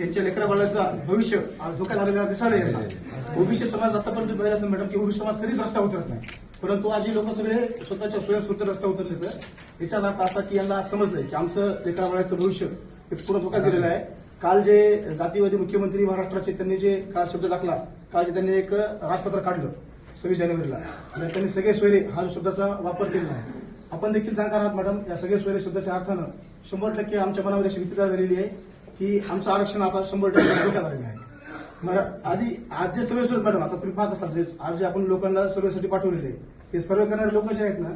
त्यांच्या लेकराबाळाचं भविष्य आज धोका लागलेला दिसायला यांना ओबीसी समाज आतापर्यंत पाहिलं असेल मॅडम की ओबीसी समाज कधीच रस्ता उतरत नाही. परंतु आज ही लोक सगळे स्वतःच्या स्वयंस्फूर्त रस्ता उतरले तर याचा अर्थ असा की यांना समजलंय की आमचं लेकराबाळाचं भविष्य हे पूर्ण धोका दिलेलं आहे. काल जे जातीवादी मुख्यमंत्री महाराष्ट्राचे त्यांनी जे काल शब्द टाकला काल जे त्यांनी एक राजपत्र काढलं सव्वीस जानेवारीला. आणि त्यांनी सगळे सोयरे हा शब्दाचा वापर केला आहे. आपण देखील सांगणार आहात मॅडम या सगळे सोयरे शब्दाच्या अर्थानं शंभर टक्के आमच्या मनामध्ये अशी झालेली आहे. की आमचं आरक्षण आता शंभर टक्के झालेलं आहे. आधी आज जे सर्वे सुरू मॅडम आता तुम्ही पाहत असाल आज जे आपण लोकांना सर्वेसाठी पाठवलेले आहे, ते सर्वे करणारे लोक जे आहेत ना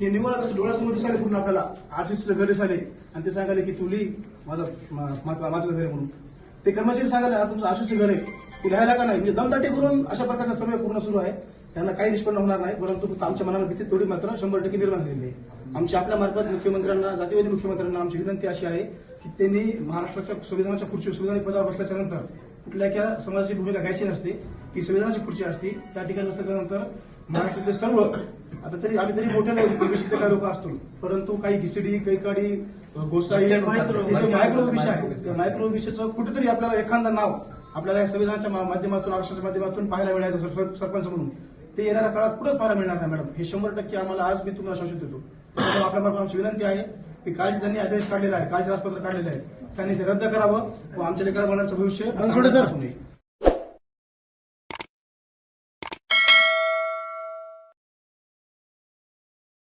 हे निवड कसं डोळ्यासमोर दिसायला पूर्ण आपल्याला आरसीसीचं घर दिसायले आणि ते सांगायले की तुली माझं माझं घर आहे म्हणून. ते कर्मचारी सांगायला तुमचं आरसीसी घर आहे. तू लिहायला का नाही? म्हणजे दमदाटी करून अशा प्रकारचा सर्वे पूर्ण सुरू आहे. त्यांना काही निष्पन्न होणार नाही परंतु आमच्या मनामध्ये भीती थोडी मात्र शंभर टक्के निर्माण झालेली आहे. आमची आपल्या मार्फत मुख्यमंत्र्यांना जातीवादी मुख्यमंत्र्यांना आमची विनंती अशी आहे की त्यांनी महाराष्ट्राच्या संविधानाच्या खुर्ची संविधानिक पदावर बसल्याच्या नंतर कुठल्या समाजाची भूमिका घ्यायची नसते की संविधानाची खुर्ची असते त्या ठिकाणी बसल्याच्या नंतर महाराष्ट्रातले सर्व आता तरी आम्ही तरी मोठ्या काही लोक असतो परंतु काही घिसडी काही काडी गोसाई मायक्रो ओबीसी आहे मायक्रो ओबीसीचं कुठेतरी आपल्याला एखादं नाव आपल्याला या संविधानाच्या माध्यमातून आरक्षणाच्या माध्यमातून पाहायला मिळायचं सर- सरपंच म्हणून. ते येणाऱ्या काळात कुठंच पाहायला मिळणार नाही मॅडम. हे शंभर टक्के आम्हाला आज मी तुम्हाला शासित देतो. त्यामुळे आपल्या मार्फत आमची विनंती आहे की कालचे त्यांनी आदेश काढलेला आहे कालचे राजपत्र काढलेलं आहे त्यांनी ते रद्द करावं व आमच्या लेकरा मुलांचं भविष्य सर.